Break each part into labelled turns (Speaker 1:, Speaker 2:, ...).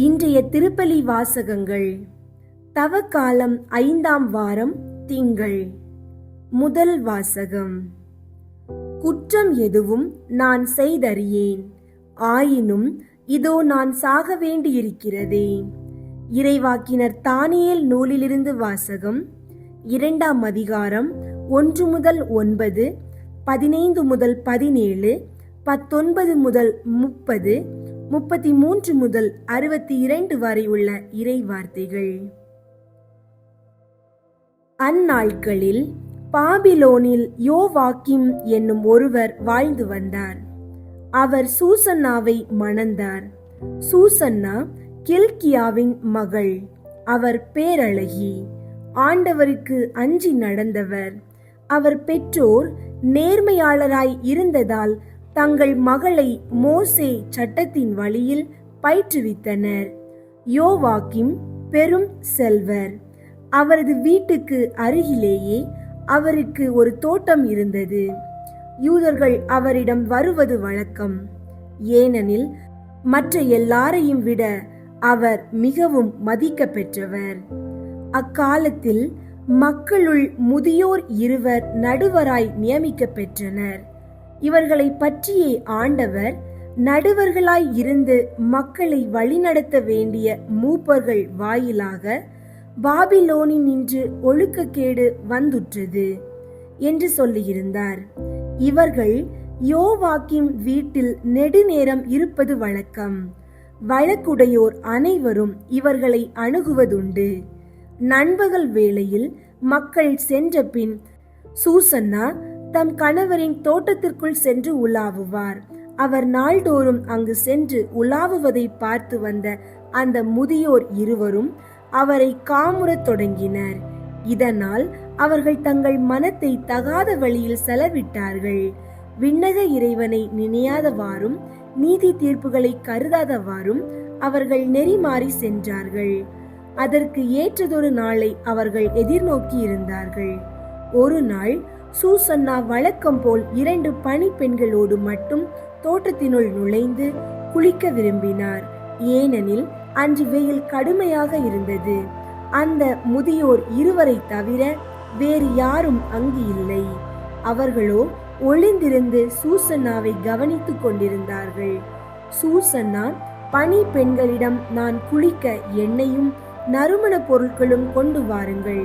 Speaker 1: இன்றைய திருப்பலி வாசகங்கள். தவக்காலம் ஐந்தாம் வாரம் திங்கள். முதல் வாசகம். குற்றம் எதுவும் நான் செய்தறியேன். ஆயினும் இதோ நான் சாக வேண்டியிருக்கிறதே. இறைவாக்கினர் தானியேல் நூலிலிருந்து வாசகம் இரண்டாம் அதிகாரம் ஒன்று முதல் ஒன்பது பதினைந்து முதல் பதினேழு பத்தொன்பது முதல் முப்பது முப்பத்தி மூன்று முதல் அறுபத்தி இரண்டு வரை உள்ள இறை வார்த்தைகள். அந்நாட்களில் பாபிலோனில் யோவாக்கிம் என்னும் ஒருவர் வாழ்ந்து வந்தார். அவர் சூசன்னாவை மணந்தார். சூசன்னா கில்கியாவின் மகள். அவர் பேரழகி. ஆண்டவருக்கு அஞ்சி நடந்தவர். அவர் பெற்றோர் நேர்மையாளராய் இருந்ததால் தங்கள் மகளை மோசே சட்டத்தின் வழியில் பயிற்றுவித்தனர். யோவாக்கிம் பெரும் செல்வர். அவரது வீட்டுக்கு அருகிலேயே அவருக்கு ஒரு தோட்டம் இருந்தது. யூதர்கள் அவரிடம் வருவது வழக்கம். ஏனெனில் மற்ற எல்லாரையும் விட அவர் மிகவும் மதிக்க பெற்றவர் அக்காலத்தில் மக்களுள் முதியோர் இருவர் நடுவராய் நியமிக்க பெற்றனர் இவர்களை பற்றியே ஆண்டவர் நடுவர்களாய் இருந்து மக்களை வழிநடத்த வேண்டிய மூப்பர்கள் வாயிலாக பாபிலோனின் நின்று ஒழுக்கக்கேடு வந்துற்றது என்று சொல்லியிருந்தார். இவர்கள் யோவாக்கிம் வீட்டில் நெடுநேரம் இருப்பது வழக்கம். வழக்குடையோர் அனைவரும் இவர்களை அணுகுவதுண்டு. நண்பகல் வேளையில் மக்கள் சென்ற பின் சூசன்னா தம் கணவரின் தோட்டத்திற்குள் சென்று உலாவுவார். அவர் நாள்தோறும் அங்கு சென்று உலாவுவதை பார்த்து வந்த அந்த முதியோர் இருவரும் அவரை காமுறத் தொடங்கினர். இதனால் அவர்கள் தங்கள் மனத்தை தகாத வழியில் செலவிட்டார்கள். விண்ணக இறைவனை நினையாதவாறும் நீதி தீர்ப்புகளை கருதாதவாறும் அவர்கள் நெறிமாறி சென்றார்கள். அதற்கு ஏற்றதொரு நாளை அவர்கள் எதிர்நோக்கி இருந்தார்கள் ஒரு நாள் சூசன்னா வழக்கம் போல் இரண்டு பணி பெண்களோடு மட்டும் தோட்டத்தினுள் நுழைந்து குளிக்க விரும்பினார். ஏனெனில் அன்று வெயில் கடுமையாக இருந்தது. அந்த முதியோர் இருவரை தவிர வேறு யாரும் அங்கு இல்லை. அவர்களோ ஒளிந்திருந்து சூசன்னாவை கவனித்துக் கொண்டிருந்தார்கள். சூசன்னா பணி பெண்களிடம் நான் குளிக்க எண்ணெயும் நறுமண பொருட்களும் கொண்டு வாருங்கள்.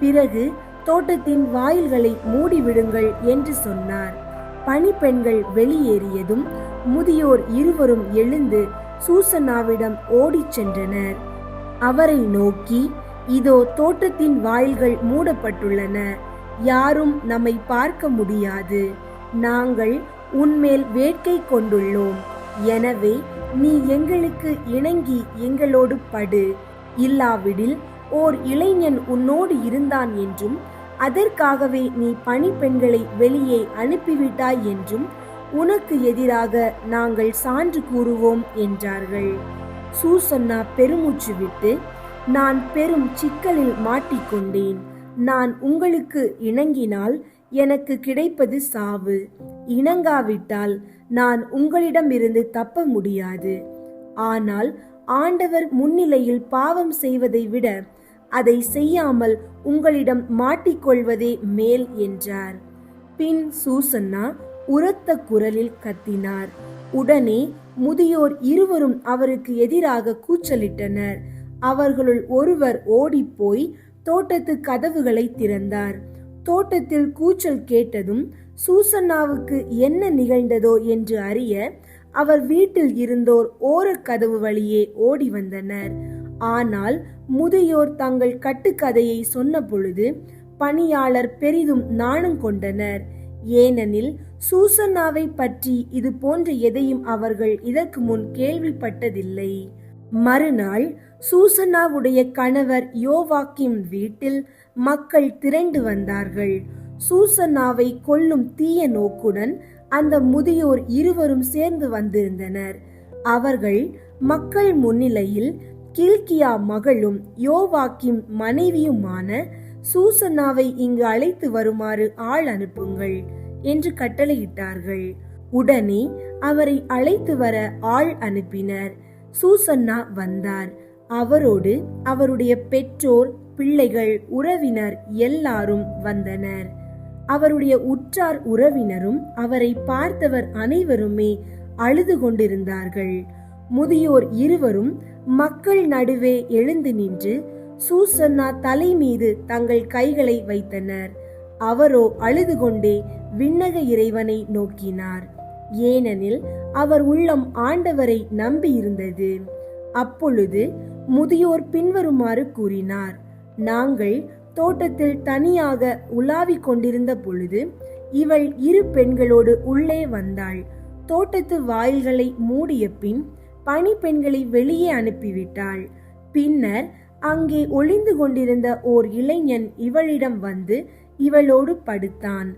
Speaker 1: பிறகு தோட்டத்தின் வாயில்களை மூடிவிடுங்கள் என்று சொன்னார். பணிப்பெண்கள் வெளியேறியதும் முதியோர் இருவரும் எழுந்து சூசனாவிடம் ஓடிச் சென்றனர். அவரை நோக்கி இதோ தோட்டத்தின் வாயில்கள் மூடப்பட்டுள்ளன. யாரும் நம்மை பார்க்க முடியாது. நாங்கள் உன்மேல் வேட்கை கொண்டுள்ளோம். எனவே நீ எங்களுக்கு இணங்கி எங்களோடு படு. இல்லாவிடில் ஓர் இளைஞன் உன்னோடு இருந்தான் என்றும் அதற்காகவே நீ பணிப்பெண்களை வெளியே அனுப்பிவிட்டாய் என்றும் உனக்கு எதிராக நாங்கள் சான்று கூறுவோம் என்றார்கள். சூசன்னா பெருமூச்சு விட்டு நான் பெரும் சிக்கலில் மாட்டிக்கொண்டேன். நான் உங்களுக்கு இணங்கினால் எனக்கு கிடைப்பது சாவு. இணங்காவிட்டால் நான் உங்களிடமிருந்து தப்ப முடியாது. ஆனால் ஆண்டவர் முன்னிலையில் பாவம் செய்வதை விட அதை செய்யாமல் உங்களிடம் மாட்டிக்கொள்வதே மேல் என்றார். பின் சூசன்னா உரத்த குரலில் கத்தினார். உடனே முதியோர் இருவரும் அவருக்கு எதிராக கூச்சலிட்டனர். அவர்களுள் ஒருவர் ஓடிப்போய் தோட்டத்து கதவுகளை திறந்தார். தோட்டத்தில் கூச்சல் கேட்டதும் சூசன்னாவுக்கு என்ன நிகழ்ந்ததோ என்று அறிய அவர் வீட்டில் இருந்தோர் ஓரக் கதவு வழியே ஓடி வந்தனர். ஆனால் முதியோர் தங்கள் கட்டுக்கதையை சொன்ன பொழுது பணியாளர் பெரிதும் நாணம் கொண்டனர். ஏனெனில் சூசன்னாவை பற்றி இது போன்ற எதையும் அவர்கள் இதற்கு முன் கேள்விப்பட்டதில்லை. மறுநாள் சூசன்னாவுடைய கணவர் யோவாக்கிம் வீட்டில் மக்கள் திரண்டு வந்தார்கள். சூசன்னாவை கொல்லும் தீய நோக்குடன் அந்த முதியோர் இருவரும் சேர்ந்து வந்திருந்தனர். அவர்கள் மக்கள் முன்னிலையில் கில்கியா மகளும் யோவாக்கிம் மனைவியுமான சூசன்னாவை இங்கு அழைத்து வருமாறு ஆள் அனுப்புங்கள் என்று கட்டளையிட்டார்கள். உடனே அவரை அழைத்து வர ஆள் அனுப்பினர். சூசன்னா வந்தார். அவரோடு அவருடைய பெற்றோர் பிள்ளைகள் உறவினர் எல்லாரும் வந்தனர். அவருடைய உற்றார் உறவினரும் அவரை பார்த்தவர் அனைவருமே அழுது கொண்டிருந்தார்கள். முதியோர் இருவரும் மக்கள் நடுவே எழுந்து நின்று சூசன்னா தலை மீது தங்கள் கைகளை வைத்தனர். அவரோ அழுது கொண்டே விண்ணக இறைவனை நோக்கினார். ஏனெனில் அவர் உள்ளம் ஆண்டவரை நம்பியிருந்தது. அப்பொழுது முதியோர் பின்வருமாறு கூறினார். நாங்கள் தோட்டத்தில் தனியாக உலாவிக் கொண்டிருந்த பொழுது இவள் இரு பெண்களோடு உள்ளே வந்தாள். தோட்டத்து வாயில்களை மூடிய பின் பணி பெண்களை வெளியே அனுப்பிவிட்டாள். பின்னர் அங்கே ஒளிந்து கொண்டிருந்த ஓர் இளைஞன் இவளிடம் வந்து இவளோடு படுத்தான்.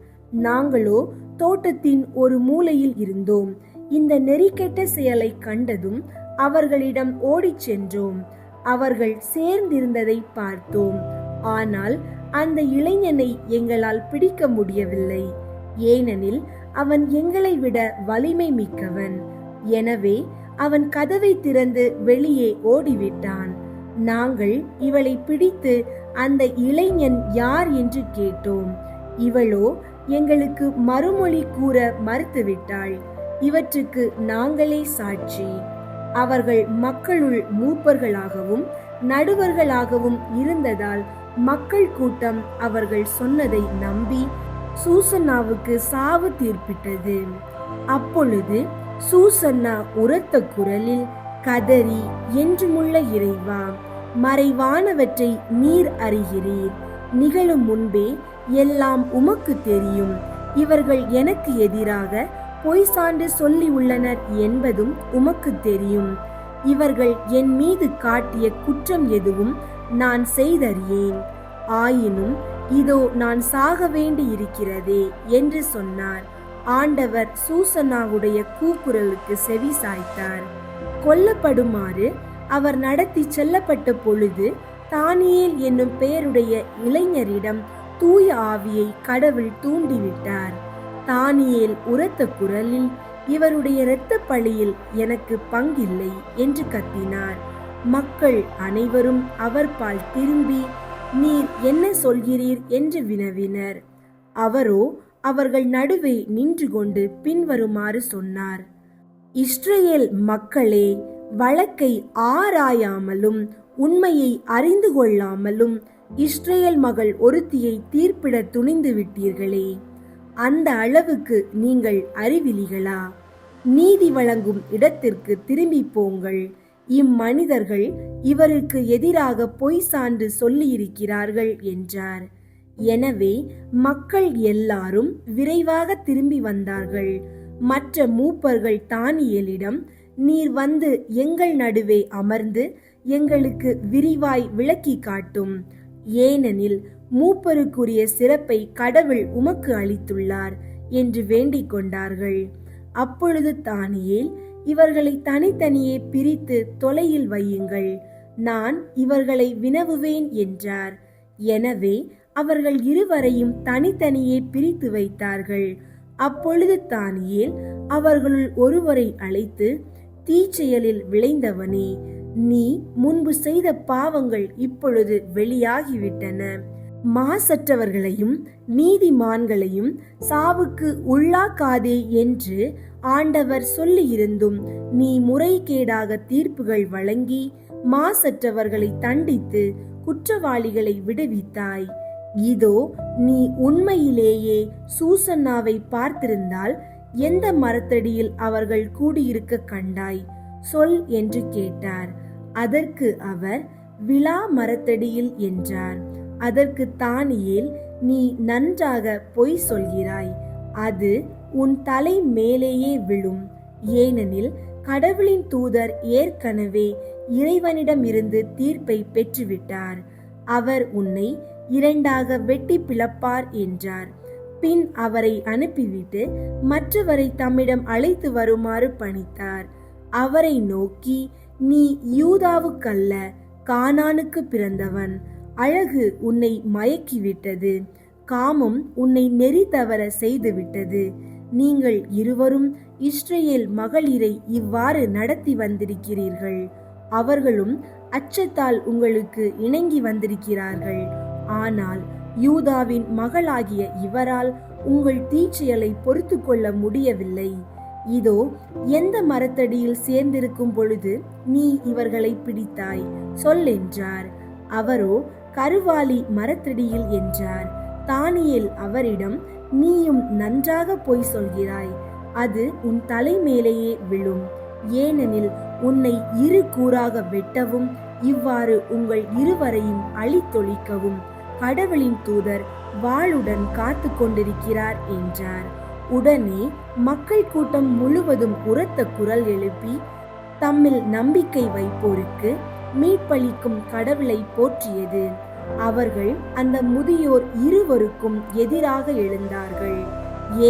Speaker 1: நாங்களோ தோட்டத்தின் ஒரு மூலையில் இருந்தோம். இந்த நெறிக்கெட்ட செயலை கண்டதும் அவர்களிடம் ஓடிச் சென்றோம். அவர்கள் சேர்ந்திருந்ததை பார்த்தோம். ஆனால் அந்த இளைஞனை எங்களால் பிடிக்க முடியவில்லை. ஏனெனில் அவன் எங்களை விட வலிமை மிக்கவன். எனவே அவன் கதவை திறந்து வெளியே ஓடிவிட்டான். நாங்கள் இவளை பிடித்து அந்த இளைஞன் யார் என்று கேட்டோம். இவளோ எங்களுக்கு மறுமொழி கூற மறுத்துவிட்டாள். இவற்றுக்கு நாங்களே சாட்சி. அவர்கள் மக்களுள் மூப்பர்களாகவும் நடுவர்களாகவும் இருந்ததால் மக்கள் கூட்டம் அவர்கள் சொன்னதை நம்பி சூசன்னாவுக்கு சாவு தீர்ப்பிட்டது. அப்பொழுது சூசன்னா உரத்த குரலில் கதறி என்றுமுள்ள இறைவா மறைவானவற்றை நீர் அறிகிறீர். நிகழும் முன்பே எல்லாம் உமக்கு தெரியும். இவர்கள் எனக்கு எதிராக பொய் சான்று சொல்லி உள்ளனர் என்பதும் உமக்கு தெரியும். இவர்கள் என் மீது காட்டிய குற்றம் எதுவும் நான் செய்தறியேன். ஆயினும் இதோ நான் சாக வேண்டி இருக்கிறதே என்று சொன்னார். ஆண்டவர் சூசனாவுடைய கூக்குரலுக்கு செவி சாய்த்தார். கொல்லப்படுமாறு அவர் நடத்தி செல்லப்பட்ட பொழுது தானியேல் என்னும் பெயருடைய இளைஞரிடம் தூய ஆவியை கடவுள் தூண்டிவிட்டார். தானியேல் உரத்த குரலில் இவருடைய இரத்த பழியில் எனக்கு பங்கில்லை என்று கத்தினார். மக்கள் அனைவரும் அவர் பால் திரும்பி நீர் என்ன சொல்கிறீர்? என்று வினவினர். அவரோ அவர்கள் நடுவே நின்று கொண்டு பின்வருமாறு சொன்னார். இஸ்ரேல் மக்களே வழக்கை ஆராயாமலும் உண்மையை அறிந்து கொள்ளாமலும் இஸ்ரேல் மகள் ஒருத்தியை தீர்ப்பிட துணிந்து விட்டீர்களே. அந்த அளவுக்கு நீங்கள் அறிவிலிகளா? நீதி வழங்கும் இடத்திற்கு திரும்பி போங்கள். இம்மனிதர்கள் இவருக்கு எதிராக பொய் சான்று சொல்லியிருக்கிறார்கள் என்றார். எனவே மக்கள் எல்லாரும் விரைவாக திரும்பி வந்தார்கள். மற்ற மூப்பர்கள் தானியலிடம் நீர் வந்து எங்கள் நடுவே அமர்ந்து எங்களுக்கு விரிவாய் விளக்கி காட்டும். ஏனெனில் மூப்பருக்குரிய சிறப்பை கடவுள் உமக்கு அளித்துள்ளார் என்று வேண்டிக் கொண்டார்கள். அப்பொழுது தானியேல் இவர்களை தனித்தனியே பிரித்து தொலையில் வையுங்கள். நான் இவர்களை வினவுவேன் என்றார். எனவே அவர்கள் இருவரையும் தனித்தனியே பிரித்து வைத்தார்கள். அப்பொழுது தானியேல் அவர்களுள் ஒருவரை அழைத்து தீச்செயலில் விளைந்தவனே நீ முன்பு செய்த பாவங்கள் இப்பொழுது வெளியாகிவிட்டன. மாசற்றவர்களையும் நீதிமான்களையும் சாவுக்கு உள்ளாக்காதே என்று ஆண்டவர் சொல்லியிருந்தும் நீ முறைகேடாக தீர்ப்புகள் வழங்கி மாசற்றவர்களை தண்டித்து குற்றவாளிகளை விடுவித்தாய். இதோ நீ உண்மையிலேயே சூசன்னாவை பார்த்திருந்தால் எந்த மரத்தடியில் அவர்கள் கூடியிருக்க கண்டாய்? சொல் என்று கேட்டார். அதற்கு அவர் விழா மரத்தடியில் என்றார். அதற்கு தானியேல் நீ நன்றாக பொய் சொல்கிறாய். அது உன் தலை மேலேயே விழும். ஏனெனில் கடவுளின் தூதர் ஏற்கனவே இறைவனிடமிருந்து தீர்ப்பை பெற்றுவிட்டார். அவர் உன்னை இரண்டாக வெட்டி பிளப்பார் என்றார். பின் அவரை அனுப்பிவிட்டு மற்றவரை தம்மிடம் அழைத்து வருமாறு பணித்தார். அவரை நோக்கி நீ யூதாவுக்கல்ல கானானுக்கு பிறந்தவன். அழகு உன்னை மயக்கிவிட்டது. காமம் உன்னை நெறி தவற செய்துவிட்டது. நீங்கள் இருவரும் இஸ்ரேல் மகளிரை இவ்வாறு நடத்தி வந்திருக்கிறீர்கள். அவர்களும் அச்சத்தால் உங்களுக்கு இணங்கி வந்திருக்கிறார்கள். ஆனால் யூதாவின் மகளாகிய இவரால் உங்கள் தீச்செயலை பொறுத்து கொள்ள முடியவில்லை. இதோ எந்த மரத்தடியில் சேர்ந்திருக்கும் பொழுது நீ இவர்களை பிடித்தாய் சொல் என்றார். அவரோ கருவாலி மரத்தடியில் என்றார். தானியில் அவரிடம் நீயும் நன்றாக பொய் சொல்கிறாய் அது உன் தலை மேலேயே விழும். ஏனெனில் உன்னை இரு கூறாக வெட்டவும் இவ்வாறு உங்கள் இருவரையும் அழித்தொழிக்கவும். கடவுளின் தூதர் வாளுடன் காத்து கொண்டிருக்கிறார் என்றார். உடனே மக்கள் கூட்டம் முழுவதும் உரத்த குரல் எழுப்பி தம்மில் நம்பிக்கை வைப்போருக்கு மீட்பளிக்கும் கடவுளை போற்றியது. அவர்கள் அந்த முதியோர் இருவருக்கும் எதிராக எழுந்தார்கள்.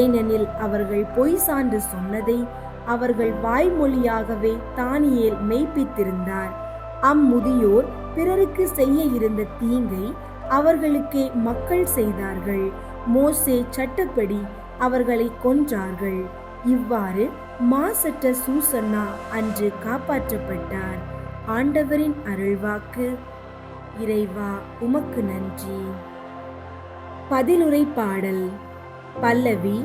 Speaker 1: ஏனெனில் அவர்கள் பொய் சான்று சொன்னதை அவர்கள் வாய்மொழியாகவே தானியேல் மெய்ப்பித்திருந்தார். அம்முதியோர் பிறருக்கு செய்ய இருந்த தீங்கை அவர்களுக்கே மக்கள் செய்தார்கள். மோசே சட்டப்படி அவர்களை கொன்றார்கள். இவ்வாறு மாசற்ற சூசன்னா அன்று காப்பாற்றப்பட்டார். ஆண்டவரின் அருள்வாக்கு. இறைவா உமக்கு நன்றி. பதிலுரை பாடல். பல்லவி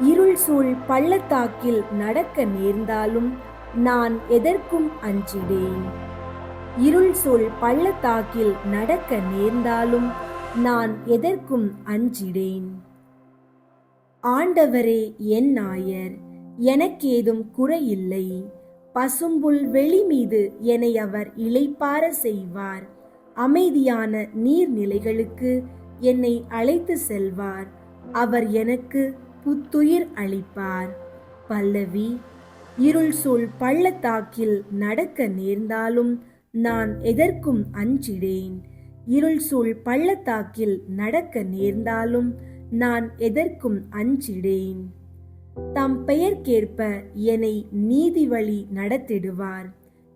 Speaker 1: இருள் சூழ் பள்ளத்தாக்கில் நடக்க நேர்ந்தாலும் நான் எதற்கும் அஞ்சிடேன் இருள் சொல் பள்ளத்தாக்கில் நடக்க நேர்ந்தாலும் நான் எதற்கும் அஞ்சிடேன். ஆண்டவரே என் நாயர் எனக்கேதும் குறையில்லை. பசும்புல் வெளி மீது என்னை அவர் இளைப்பார செய்வார். அமைதியான நீர்நிலைகளுக்கு என்னை அழைத்து செல்வார். அவர் எனக்கு புத்துயிர் அளிப்பார். பல்லவி இருள் சூழ் பள்ளத்தாக்கில் நடக்க நேர்ந்தாலும் நான் எதற்கும் அஞ்சிடேன் இருள் சூழ் பள்ளத்தாக்கில் நடக்க நேர்ந்தாலும் நான் எதற்கும் அஞ்சிடேன் தம் பெயர்க்கேற்ப என்னை நீதி வழி நடத்திடுவார்.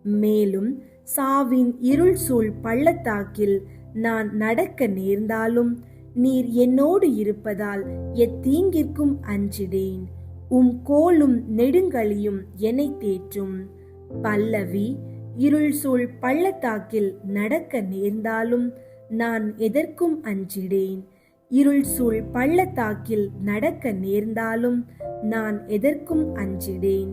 Speaker 1: மேலும் சாவின் இருள் சூழ் பள்ளத்தாக்கில் நான் நடக்க நேர்ந்தாலும் நீர் என்னோடு இருப்பதால் எத்தீங்கிற்கும் அஞ்சிடேன் உம் கோலும் நெடுங்கலியும் என்னை தேற்றும். பல்லவி இருள் சூழ் பள்ளத்தாக்கில் நடக்க நேர்ந்தாலும் நான் எதற்கும் அஞ்சிடேன். இருள் சூழ் பள்ளத்தாக்கில் நடக்க நேர்ந்தாலும் நான் எதற்கும் அஞ்சிடேன்.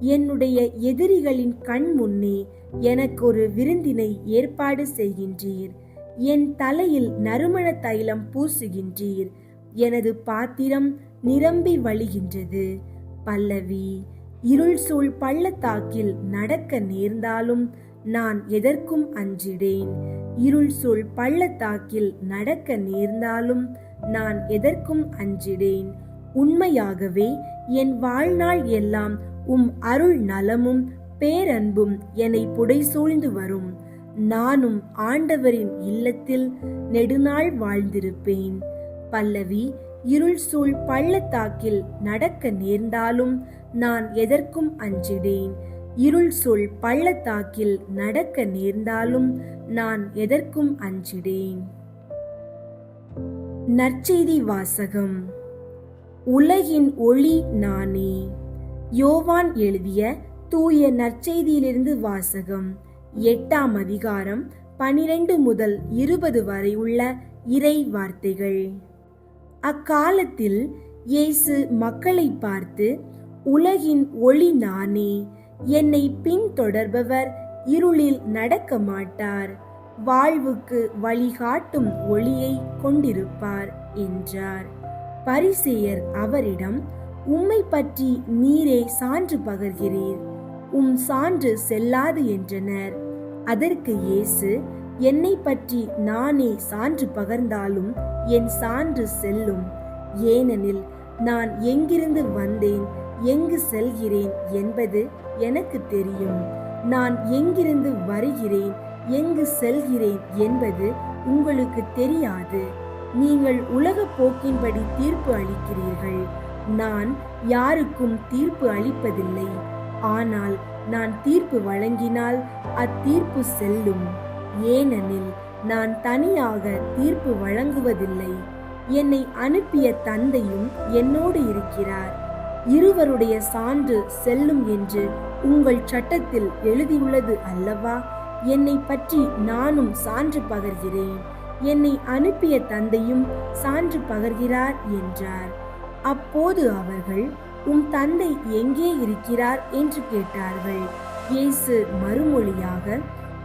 Speaker 1: என்னுடைய எதிரிகளின் கண் முன்னே எனக்கு ஒரு விருந்தினை ஏற்பாடு செய்கின்றீர். என் தலையில் நறுமண தைலம் பூசுகின்றீர். எனது பாத்திரம் நிரம்பி வழிகின்றது. பல்லவி இருள் சூழ் பள்ளத்தாக்கில் நடக்க நேர்ந்தாலும் நான் எதற்கும் அஞ்சிடேன். இருள் சூழ் பள்ளத்தாக்கில் நடக்க நேர்ந்தாலும் நான் எதற்கும் அஞ்சிடேன். உண்மையாகவே என் வாழ்நாள் எல்லாம் உம் அருள் நலமும் பேரன்பும் என்னை புடைசூழ்ந்து வரும். நானும் ஆண்டவரின் இல்லத்தில் நெடுநாள் வாழ்ந்திருப்பேன். பல்லவி இருள் சூழ் பள்ளத்தாக்கில் நடக்க நேர்ந்தாலும் நான் எதற்கும் அஞ்சிடேன் இருள் சூழ் பள்ளத்தாக்கில் நடக்க நேர்ந்தாலும் நான் எதற்கும் அஞ்சிடேன் நற்செய்தி வாசகம். உலகின் ஒளி நானே. யோவான் எழுதிய தூய நற்செய்தியிலிருந்து வாசகம். எட்டாம் அதிகாரம் பனிரெண்டு முதல் இருபது வரை உள்ள இறை வார்த்தைகள். அக்காலத்தில் இயேசு மக்களை பார்த்து உலகின் ஒளி நானே என்னை பின்தொடர்பவர் இருளில் நடக்க மாட்டார் வாழ்வுக்கு வழிகாட்டும் ஒளியை கொண்டிருப்பார் என்றார். பரிசேயர் அவரிடம் உம்மை பற்றி நீரே சான்று பகர்கிறீர். உம் சான்று செல்லாது என்றனர். அதற்கு இயேசு என்னை பற்றி நானே சான்று பகர்ந்தாலும் என் சான்று செல்லும். ஏனெனில் நான் எங்கிருந்து வந்தேன் எங்கு செல்கிறேன் என்பது எனக்கு தெரியும். நான் எங்கிருந்து வருகிறேன் எங்கு செல்கிறேன் என்பது உங்களுக்கு தெரியாது. நீங்கள் உலக போக்கின்படி தீர்ப்பு அளிக்கிறீர்கள். நான் யாருக்கும் தீர்ப்பு அளிப்பதில்லை. ஆனால் நான் தீர்ப்பு வழங்கினால் அத்தீர்ப்பு செல்லும். ஏனெனில் நான் தனியாக தீர்ப்பு வழங்குவதில்லை. என்னை அனுப்பிய தந்தையும் என்னோடு இருக்கிறார். இருவருடைய சான்று செல்லும் என்று உங்கள் சட்டத்தில் எழுதியுள்ளது அல்லவா? என்னை பற்றி நானும் சான்று பகர்கிறேன். என்னை அனுப்பிய தந்தையும் சான்று பகர்கிறார் என்றார். அப்போது அவர்கள் உம் தந்தை எங்கே இருக்கிறார்? என்று கேட்டார்கள். இயேசு மறுமொழியாக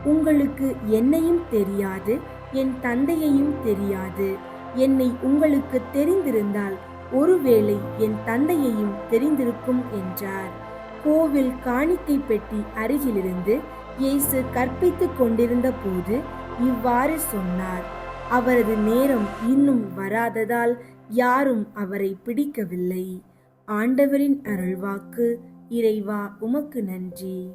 Speaker 1: உங்களுக்கு என்னையும் தெரியாது என் தந்தையையும் தெரியாது. என்னை உங்களுக்கு தெரிந்திருந்தால் ஒருவேளை என் தந்தையையும் தெரிந்திருக்கும் என்றார். கோவில் காணிக்கை பெட்டி அருகிலிருந்து இயேசு கற்பித்துக் கொண்டிருந்த போது இவ்வாறு சொன்னார். அவரது நேரம் இன்னும் வராததால் யாரும் அவரை பிடிக்கவில்லை. ஆண்டவரின் அருள்வாக்கு இறைவா உமக்கு நன்றி.